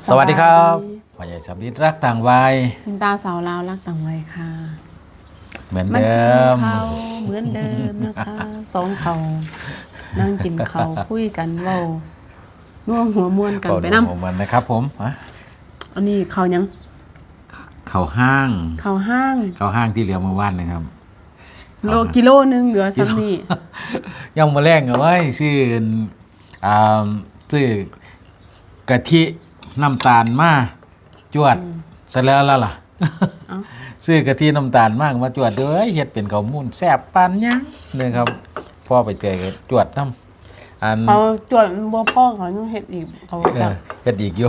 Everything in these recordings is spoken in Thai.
สวัสดีครับพ่อใหญ่สำลิดรักต่างวัยคุณตาสาวลาวรักต่างวัยค่ะ เหมือนมันเดิกินมเขาวเหมือนเดิมนะคะสองเขานั่งกินเขาวคุยกันเว้าน่วงหัวม้วนกันไปน้ของมันนะครับผมอะำอันนี้เขาวยัง เข้าห้าง เขาวห้าง เข้าห้างที่เหลือเมื่อวานนะครับโลกิโลนึงเหลือซ้ำนี่ยังมาแรงเอาไว้ชื่ออ่าชื่อกะทิ น้ำตาลมาจวดเสร็จแล้วแล้วล่ะเอ้าซื้อกะทิน้ำตาลมากมาจวดเด้อเฮ็ดเป็นข้าวมูนแซ่บปานยังนะครับพ่อไปเจอก็จวดน้ำอันเขาจวดบัวพ่อเขาต้องเฮ็ดอีกเขาเอจะอเฮ็ดอีกอยู่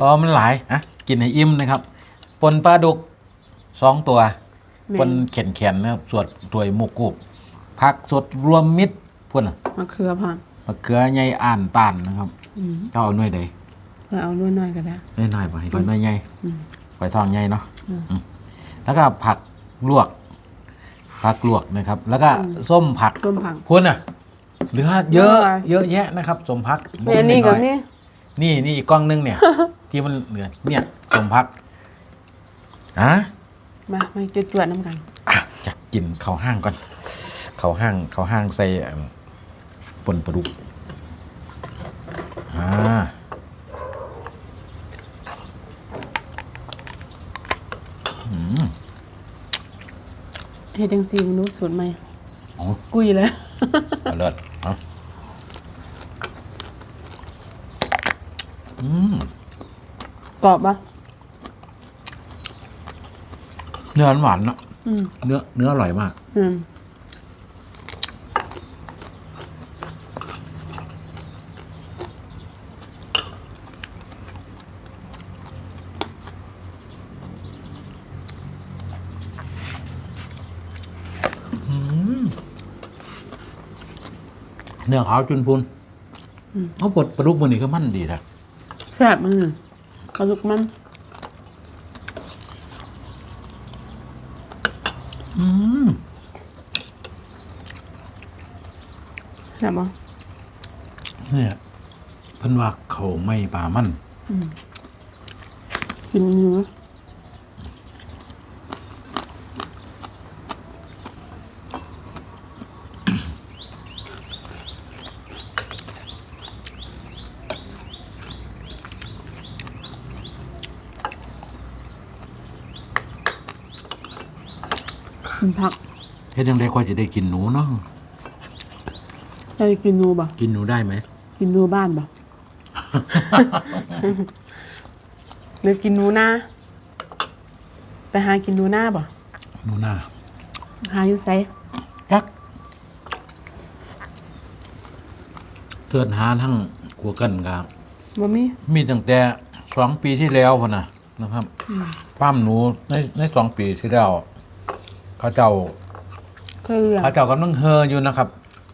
อ๋อมันหลายอะกินให้อิ่มนะครับปนปลาดุกสองตัวปนแข็งๆนะครับสวดตัวยมุกกุบผักสดรวมมิตรพุ่นน่ะมะเขือพ่อมะเขือใหญ่อ่านป่านนะครับอืมเจ้าเอาหน่วยใดเพื่ อเอาด้วยหน่อยก็ได้หน่วยน้อยบ่ให้ก่อนหน่วยใหญ่อืมไว้ทองใหญ่เนาะอืมอืมแล้วก็ผักลวก ผักลวกนะครับ แล้วก็ส้มผักต้มผักพุ่นน่ะเหลือเยอะเยอะเยอะแยะนะครับส้มผักมีอันนี้กับอยนี่ๆนี่นี่อีกกล้องนึงเนี่ย ที่มันเหลือเนี่ยส้มผักอะมามาจวดๆน้ำกันอะจะกินข้าวห้างก่อนข้าวห้างข้าวห้างใส่เอิ่มปนปลาดุก ฮ็ดจังซี่มนุษย์สูตรใหม่โอ้กุยเลยเอาเลิศเอาอืมกรอบปะเนื้อหวานๆเนาะอืมเนื้อเนื้ออร่อยมาก อืม เนื้อขาวจุนพุนเขาปลดปลาดุกมันนี่ก็มั่นดีนะแซ่บมือปลาดุกมันอืมแซ่บปะเนี่ยเพิ่นว่าเขาไม่ปลามันกินอยู่ กินผักเฮ็ดยังไงค่อยจะได้กินหนูเนาะใช่กินนูบ่กินหนูได้ไหม กินนูบ้านบ่ หรือกินนูหน้าไปหากินนูหน้าบ่หนูหน้าหาอยู่ไสจักเทือนหาทั้งกัวกันครับ บ่มีมีตั้งแต่สองปีที่แล้วพนนะนะครับป้ามหนูในในสองปีที่แล้วเขาเจ้าเคยเรียนเขาเจ้ากำลังเฮออยู่นะครับ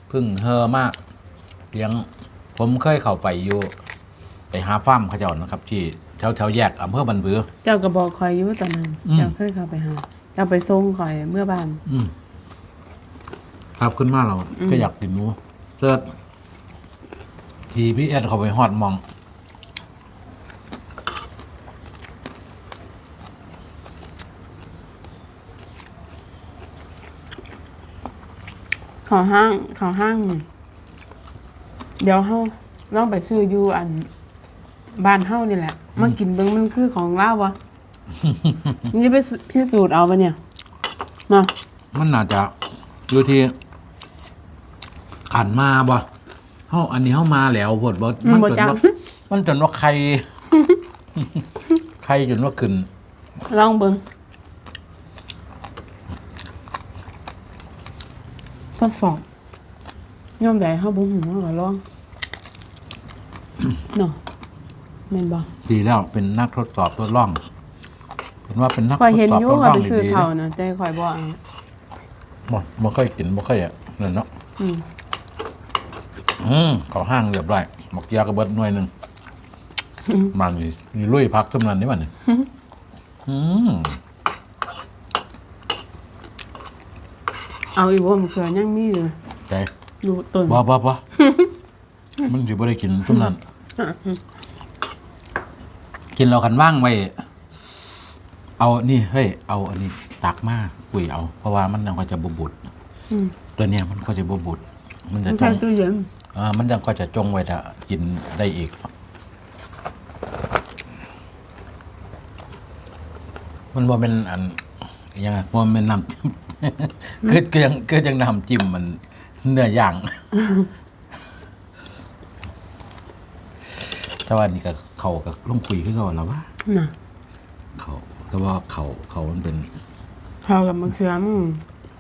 เพึ่งเฮอมากเลี้ยงผมเคยเข้าไปอยู่ไปหาฟาร์มเขาเจ้านะครับ ที่แถวแถวแยกอำเภอบันบือ เจ้าก็บอกคอยอยู่ตอนนั้นอืม เจ้าเคยเข้าไปหาเจ้าไปส่งคอยเมื่อบ้าน อืมครับขึ้นมาเราอืมก็อยากกินหนูเจอทีพี่เอ็ดเขาไปฮอดหมอง ขอห้างเขอห้างนี่เดี๋ยวเฮาลองไปซื้ออยู่อันบ้านเฮานี่แหละมากินเบิ่งมันคือของลาววะนี่จะไปพิสูจน์เอาปะเนี่ยมามันน่าจะอยู่ที่ขันมาบ่เฮาอันนี้เฮามาแล้วพดบ่มันจบ่นจังว่ามันจนว่าใคร ใครจนว่าขึ้นลองเบิ่ง ทดสอบย่อมใดเฮาบ่ฮู้เฮาก็ลองเนาะแม่นบ่ดีแล้วเป็นนักทดสอบทดลองเห็นว่าเป็นนักทข่อยดเห็นสอบอยู่ทดลข่อยองไปซื้อดีๆเท่านะนะแต่ข่อยบ่เอาบ่บ่ค่อยกินบ่ค่อยอะนั่นเนาะอืมอืมเขาห้างเรียบร้อยหมกยากระเบิดหน่วยหนึงมันนี่นี่ลุยพักจำนันนี่มันนี่อืม เอาอีกบ่มนเขือยังมีอยู่ใจอยู่ต้นบ่บ่บ่มันสิบ่ได้กินจำนันกินเรากันว่างไว้เอานี่เฮ้ยเอาอันนี้ตักมาคุยเอา เพราะว่ามันยังก็จะบุบุดอืมตัวเนี้ยมันก็จะบุบุด มันจะไม่จใช่งตู้เย็นอ่ามันยังก็จะจงไว้ถ้ากินได้อีก มันว่าเป็นอัน ยังไงว่าเป็นน้ำจิ้มคือคือยังคือยังน้ำจิ้มมันเนื้อย่าง แต่ว่านี่ก็เขากับลุงคุยคือเขาแล้วว่าน่ะเขาแต่ว่าเขาเขามันเป็น ข้าวกับมะเขือมึง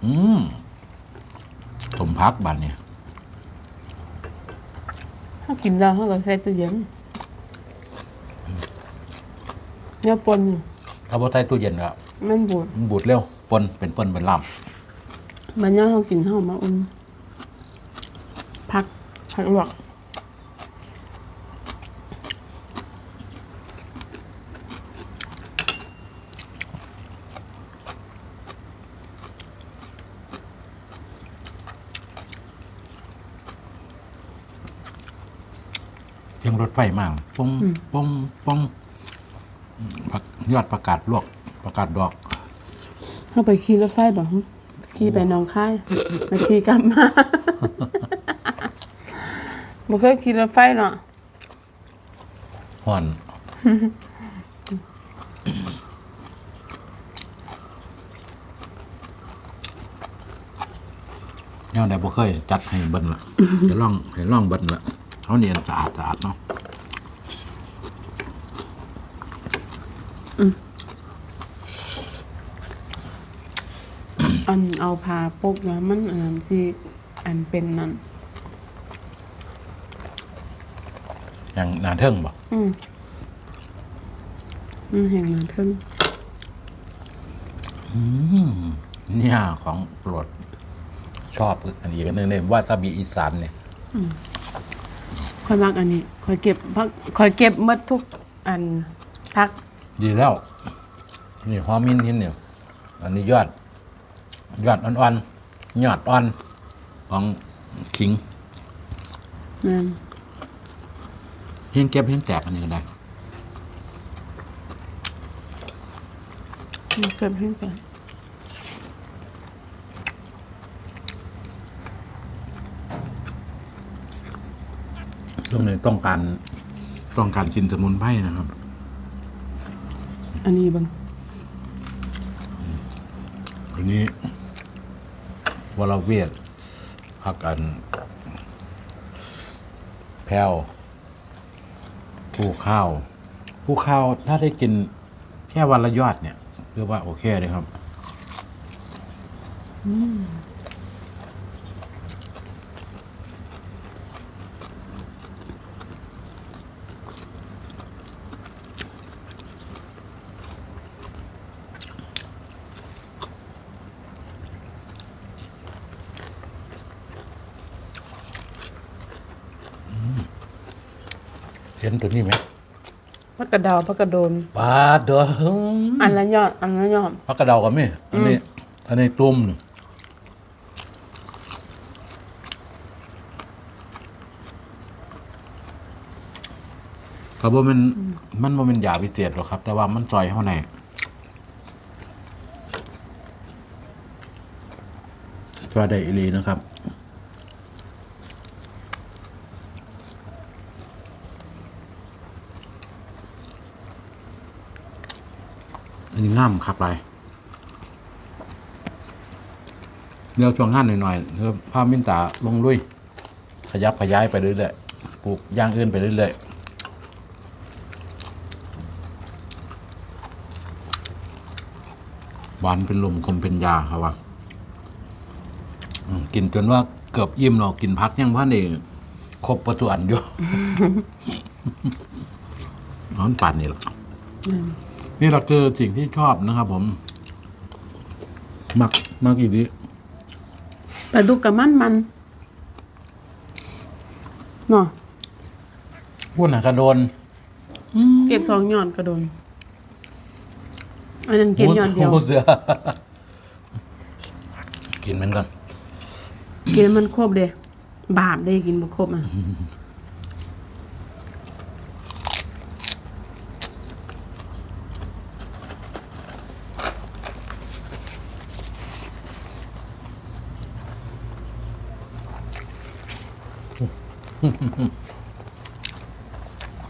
อืมสมพักบันเนี่ย ถ้ากินแล้วเขาก็ใส่ตู้เย็นเนื้อปน ถ้าบ่ใส่ตู้เย็นก็ มันบูดมันบูดเร็วปนเป็นปนเป็นลมันย่าเขากินข้าวมาอุ่นพักพักลวกำเสียงรถไฟมากปงปงปงผักยอดประกาศลวก ประกาศดอก เขาไปขี่รถไฟบ่หึขี่ไปหนองคายมาขี่กลับมาบ่เคยขี่รถไฟเนาะห่อนเนี่ยแต่บ่เคยจัดให้เบิ้ลละจะล่องให้ล่องเบิ้ลละเขาเนียนสะอาดสะอาดเนาะ อันเอาผ้าปกนะมันอันนั้นสิอันเป็นนั่นอย่างหนาเทิงบ่อืมมันแห่งนั้นเพิ่งเนี่ยของโปรดชอบอันนี้ก็นึงเนี่ยวาซาบิอีสานเนี่ยค่อยมักอันนี้ค่อยเก็บพักค่อยเก็บหมดทุกอันพัก ดีแล้ว นี่หอมมินทินเนี่ย อันนี้ยอด ยอดอ่อนๆยอดอ่อนของขิงนั่นเพียงเก็บเพียงแตกอันนี้ก็ได้เก็บให้กันช่วงนี้ต้องการต้องการกินสมุนไพรนะครับ อันนี้เบัง อันนี้วรเวียดพักกัน แพวผู้ข้าว ผู้ข้าวถ้าได้กินแค่วันละยอดเนี่ยเรียกว่าโอเคเลยครับเห็นตัวนี้ไหมพักกระดาวพักกระโดนปลาเด้ออันละยอดอันละยอดพักกระเดากับมี่อันนี้ อันนี้ตุ้มนี่ก็บ่แมันมันบ่เป็นยาพิเศษหรอกครับ แต่ว่ามันจอยเข้าในจอยได้อีหลีนะครับ อันนี้ ง่ามคักไปเดี๋ยวช่วงงานหน่อยๆเพื่อพามินตาลงลุย ขยับขยายไปเรื่อยๆปลูกอย่างอื่นไปเรื่อยๆหวานเป็นลมคมเป็นยาครับว่าอืมกินจนว่าเกือบอิ่มเรากินพักยังพ่อนี่ครบประตูอันอยู่ร้อนปั่นนี่แหละ นั่นนี่เราเจอสิ่งที่ชอบนะครับผมมักมักอีกทีปลาดุกกับมันมันเนาะพูดหนักกระโดนเก็บสองยอดกระโดนอันนั้นเก็บยอดเดียวหูเสือกินเหมือนกันกินมันครบเด้บาปเด้กินบ่ครบอะ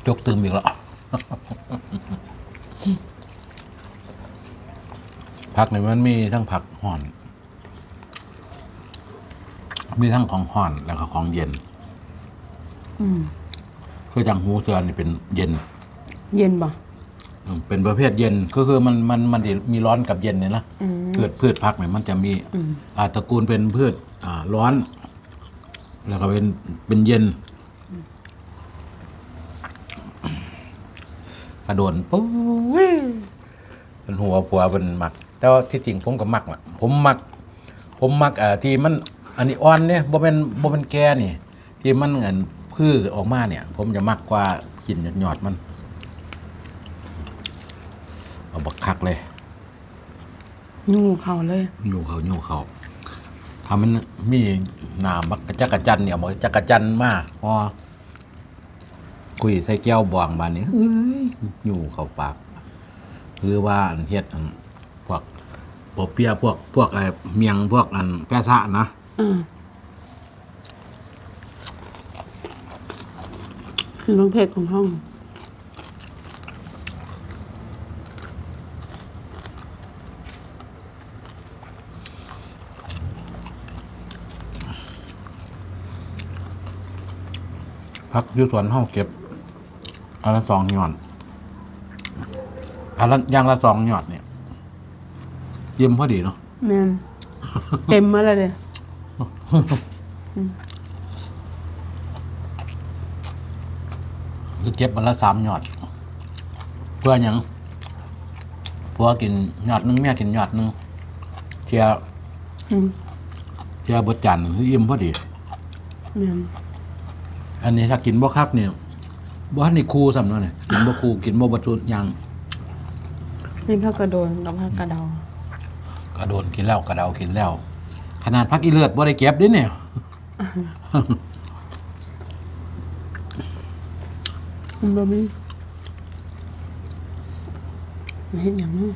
จกตื่มอีกแล้ว ผักเนี่ยมันมีทั้งผักห่อน มีทั้งของห่อนแล้วก็ของเย็น อืมคือจังหูเตือนนี่เป็นเย็น เย็นบ่อืมเป็นประเภทเย็นก็คือมันมันมันสิมีร้อนกับเย็นเนี่ยนะอืม พืชพืชผักเนี่ยมันจะมีอืมอ่าตระกูลเป็นพืชอ่าร้อน แล้วก็เป็นเป็นเย็นกระโดนปุ๊บเป็นหัวผัวเป็นมัก แต่ว่าที่จริงผมก็มักล่ะผมมัก ผมมักอ่าที่มันอันนี้อ่อนเนี่ยบ่เป็นบ่เป็นแก่นี่ ที่มันเงินพืชออกมาเนี่ย ผมจะมักกว่ากินหยอดๆมันเอาบักคักเลยยุ่งเขาเลย อยู่เขาอยู่เขา ทำมันมีหนามบักจักรจันเนี่ยบอกจักรจันมากพอคุยใส่แก้วบวงบานนี้เอ้ยอยู่เขาปาก หรือว่าอันเฮ็ดอันพวกปอเปียะพวกพวกไอ้เมียงพวกอันแปะซะนะอืมคือรสเผ็ดของห้อง พักอยู่สวนห้องเก็บอันละสองหย่อนอันละอย่างละสองหยอดเนี่ยเยี่ยมพอดีเนาะแม่นเต็มมาเลยเด้คือเก็บมันละสามหยอดเพื่ออย่างผัวกินหยอดหนึงเมียกินหยอดหนึงเทียอืมเทียบดจานหนึ่งคืออิ่มพอดีแม่น อันนี้ถ้ากินบ่คักเนี่ยบ่ทันได้คู่ซ้ำเนาะเนี่ยกินบ่คู่กินบ่บรรจุหยังนี่ผักกระโดนกับผักกระเดากระโดนกินแล้วกระเดากินแล้ว ขนาดพักอีเลือดบ่ได้เก็บเด้เนี่ยมันบ่มีเฮ็ดหยังเนาะ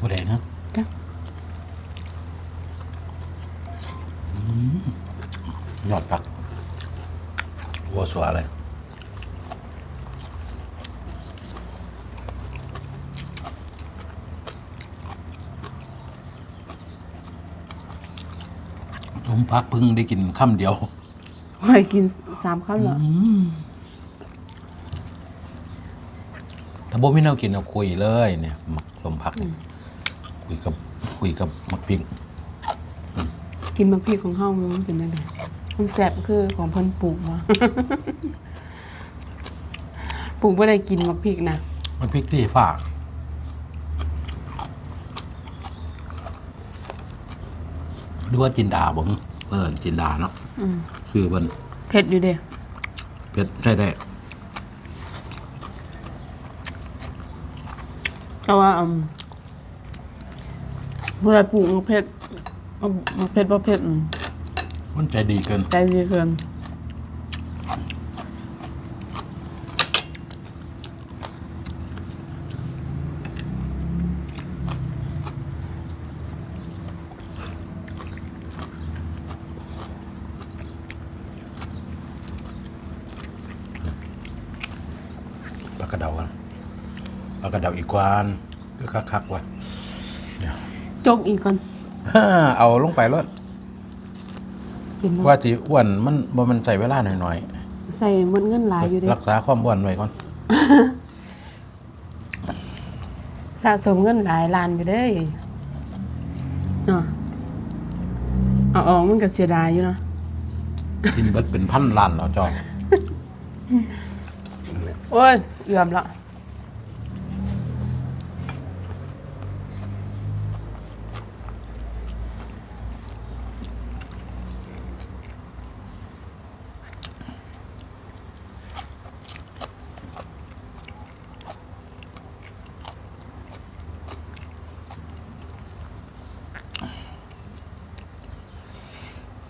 บ่ได้นะจ้ะอืมยอดผัก หัวสวยเลยผมพักเพึ่งได้กินค่ำเดียวคอยกินสามคำเหรอถ้าบ่มีแนวกินเอาคุยเลยเนี่ยหมักสมพักเนี่ยคุยกับคุยกับมักพริก กินมักพริกของเฮามันเป็นจังได มันแซ่บคือของเพิ่นปลูกมาปลูกบ่ได้กินมักพริกนะมักพริกที่ฝากหรือว่าจินดาบ่งเออจินดาเนาะอืมซื้อเพิ่นเผ็ดอยู่เด้เผ็ดใช่ได้ แต่ว่าอืมเวลาปลูกมักเผ็ดเอามักเผ็ดบ่เผ็ดอืม มันใจดีเกิน ใจดีเกินปลากระเดาอะปลากระเดาอีกวานคือคักๆว่ะจกอีกก่อน เอาลงไปแล้ว กินแล้วว่าสิอ้วนมันบ่มันใส่เวลาหน่อยใส่หมดเงินหลายอยู่เด้ๆรักษาความอ้วนไว้ก่อนสะสมเงินหลายล้านอยู่เด้เนาะเอาออกมันก็เสียดายอยู่เนาะกินเบิดเป็นพันล้านแล้วจอโอ้ยเอือมละ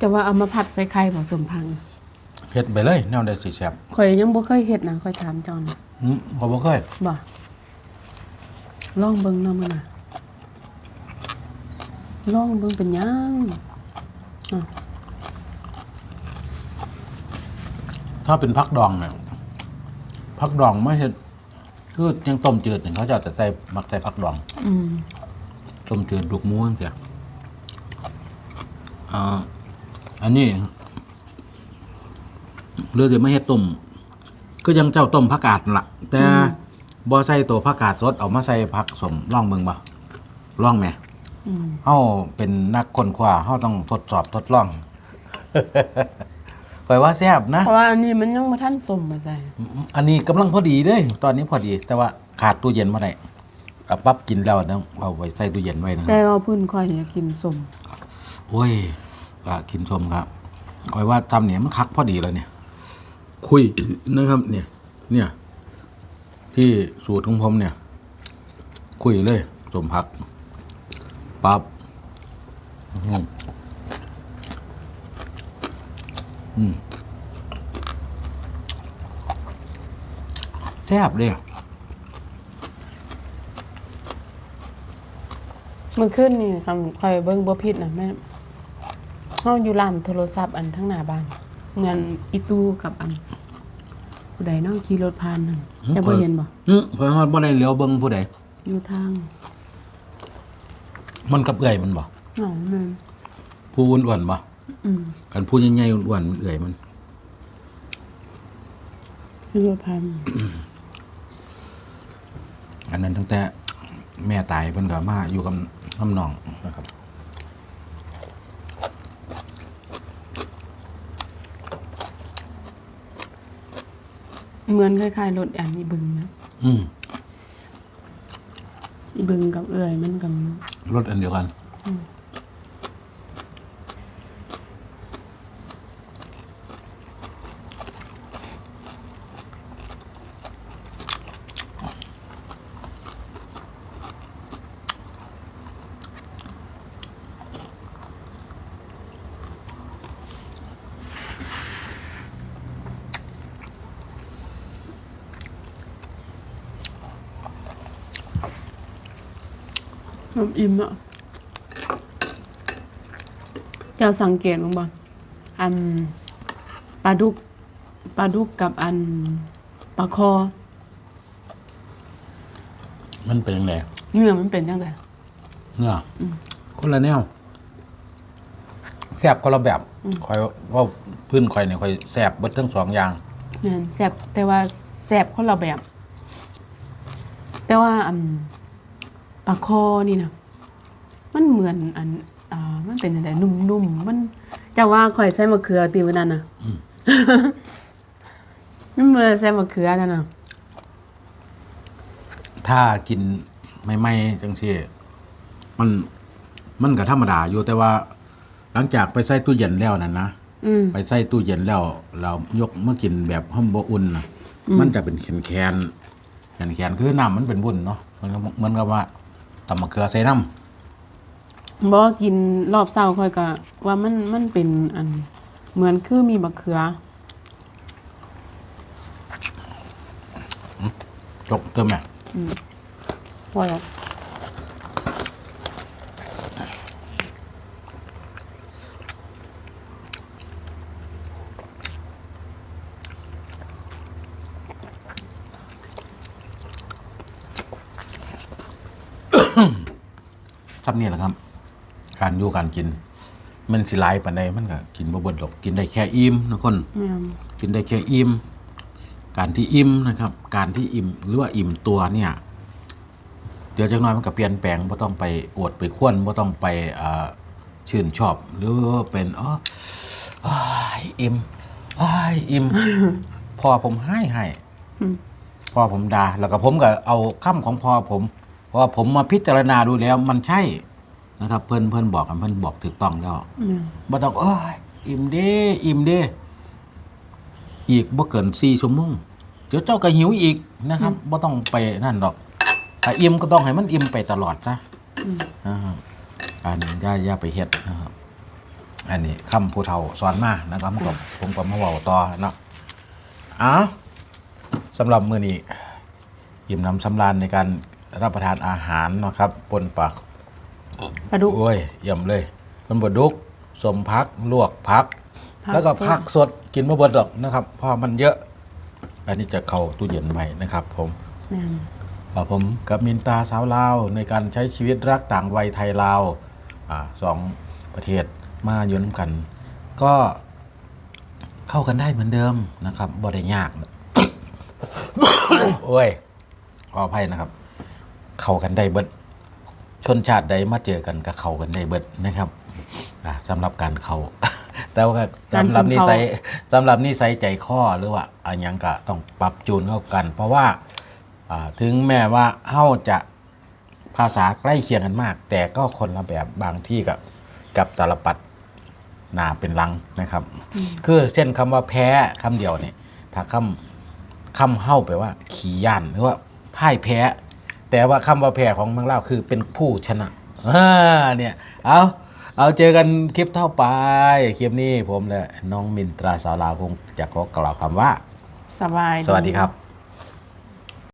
แต่ว่าเอามาผัดใส่ไข่ผสมพังเผ็ดไปเลยแนวได้สิแซ่บข่อยยังบ่เคยเฮ็ดนะข่อยถามจอนอืมบ่บ่เคยบ่ลองเบิ่งเนาะมื้อน่ะลองเบิ่งเป็นหยังอะถ้าเป็นพักดองเนี่ยพักดองไม่ใช่คือยังต้มจืดเนี่ยเขาจะเอาแต่ใส่มักใส่พักดอง อืม ต้มจืดดุกหมูจังเสียอ่า อันนี้เรือจะไม่ให้ต้มก็ยังเจ้าต้มผักกาดนั่นละแต่บ่ใส่ตัวผักกาดสดเอามาใส่ผักสมล่องเบิ่งบ่ล่องไหมอืมเฮาเป็นนักค้นคว้าเฮาต้องทดสอบทดลองข่อยว่าแซ่บนะเพราะว่าอันนี้มันยังมาท่านสมมาใจอันนี้กำลังพอดีเลย ตอนนี้พอดี แต่ว่าขาดตู้เย็นมาได้เอาปั๊บกินแล้วต้องเอาไว้ใส่ตู้เย็นไว้นะแต่ว่าพื้นคอยอยากกินสมโอ้ย ก็กินชมครับข่อยว่าจำเนี่ยมันคักพอดีเลยเนี่ย คุยนะครับ เนี่ย เนี่ย ที่สูตรของผมเนี่ย คุยเลยสมพักปั๊บอืมแซ่บเลยมื่อคืนนี่คำคอยเบิ่งบ่ผิดนะแม่ เฮาอยู่ร้านโทรศัพท์อันทั้งหน้าบ้านเหมือนอีตูกับอัน ผู้ใดเนาะขี่รถผ่านนั่นจะบ่เห็นบ่อืมข่อยฮอดบ่ได้เหลียวเบิ่งผู้ใดอยู่ทาง มันกับเอื่อยมันบ่หนองนั่นผู้อ้วนๆบ่อืมกันผู้ใหญ่ๆอ้วนๆมันเอื่อยมันขี่รถผ่านอันนั้นตั้งแต่แม่ตายเพิ่นก็มาอยู่กับน้ำนองนะครับ เหมือนคล้ายๆรถอันอีบึงนะอืมอีบึงกับเอื้อยมันกับรถอันเดียวกัน น้ำอิ่มอะเจ้าสังเกตมั้งบ่อันปลาดุกปลาดุกกับอันปลาคอ มันเป็นยังไงเนื้อมันเป็นจังไดเนื้ออคนละแนวแซ่บคนละแบบคอยว่าพื้นคอยเนี่ยคอยแซ่บเบิดทั้งสองอย่างแม่นแซ่บแต่ว่าแซ่บคนละแบบ แต่ว่าอัน ปลาคอนี่นะมันเหมือนอันอ่ามันเป็นอะไรนุ่มๆมันจะว่าข่อยใส่มะเขือตีวันนั้นน่ะมันเหมือนใส่มะเขือนั่นน่ะถ้ากินไม่ไม่ๆจังซี่มันมันก็ธรรมดาอยู่แต่ว่า หลังจากไปใส่ตู้เย็นแล้วนั่นนะอืม ไปใส่ตู้เย็นแล้ว เรายกมากินแบบห้อมบ่อุ่นนะมันจะเป็นแคนแคนแคนแคนๆคือน้ำมันเป็นบุ่นเนาะมันก็เหมือนกับว่า ตำมะเขือใส่น้ำบ่กินรอบเช้าค่อยก็ว่ามันมันเป็นอันเหมือนคือมีมะเขือจกเติมไหม พอแล้ว ซับนี่แหละครับ การอยู่การกิน มันสิหลายปานใดมันก็กินบ่เบิดหรอกกินได้แค่อิ่มนะคน แม่นกินได้แค่อิ่ม การที่อิ่มนะครับ การที่อิ่มหรือว่าอิ่มตัวเนี่ย เดี๋ยวจักหน้อยมันก็เปลี่ยนแปลงบ่ต้องไปอวดไปข้วนบ่ต้องไปอ่าชื่นชอบ หรือว่าเป็นอ๋ออ้ายอิ่มอ้ายอิ่ม พอผมให้ให้ พอผมด่าแล้วก็ผมก็เอาคำของพอผม เพราะว่าผมมาพิจารณาดูแล้วมันใช่นะครับ เพื่อนเพื่อนบอกกันเพื่อนบอกถูกต้องแล้วแม่นบ่ต้องเอ้ยอิ่มเด้อิ่มเด้อีกบ่เกิน4ชั่วโมงเดี๋ยวเจ้าก็หิวอีกนะครับบ่ต้องไปนั่นดอกถ้าอิ่มก็ต้องให้มันอิ่มไปตลอดซะนะครับอันนี้อย่าอย่าไปเฮ็ดนะครับ อันนี้คำผู้เฒ่าสอนมานะครับผมก็ผมก็มาเว้าต่อเนาะเอ้าสำหรับมื้อนี้อิ่มน้ำสำราญในการ รับประทานอาหารเนาะครับปนปากปลาดุก โอ้ยเยี่ยมเลยมันบดดุกสมพักลวกพัก ผักแล้วก็สด ผักสดกินมาบดหรอกนะครับเพราะมันเยอะ อันนี้จะเข้าตู้เย็นไว้นะครับผม แม่นเอ่อผมกับมินตาสาวลาวในการใช้ชีวิตรักต่างวัยไทยลาวอ่าสองประเทศมาอยู่นำกัน ก็เข้ากันได้เหมือนเดิมนะครับบ่ได้ยากโอ้ยขออภัยนะครับ เข้ากันได้เบิดชนชาติใดมาเจอกันก็เข้ากันได้เบิดนะครับอ่าสำหรับการเข้าแต่ว่าสำหรับนิสัยสำหรับนิสัยใจข้อหรือว่าอันยังก็ต้องปรับจูนเข้ากัน เพราะว่าอ่าถึงแม้ว่าเฮาจะภาษาใกล้เคียงกันมาก แต่ก็คนละแบบบางที่กับกับตาลปัดหนาเป็นลังนะครับ คือเช่นคำว่าแพ้คำเดียวเนี่ยถ้าคำคำเฮ้าแปลว่า ขี่ย่านหรือว่าพ่ายแพ้ แต่ว่าคำว่าแพ้ของเมืองเล่าวคือเป็นผู้ชนะอ่าเนี่ยเอาเอาเจอกันคลิปเท่าไป คลิปนี้ผมและน้องมินตราสาวลาวคงจะขอกล่าวคำว่า สบาย สวัสดีครับ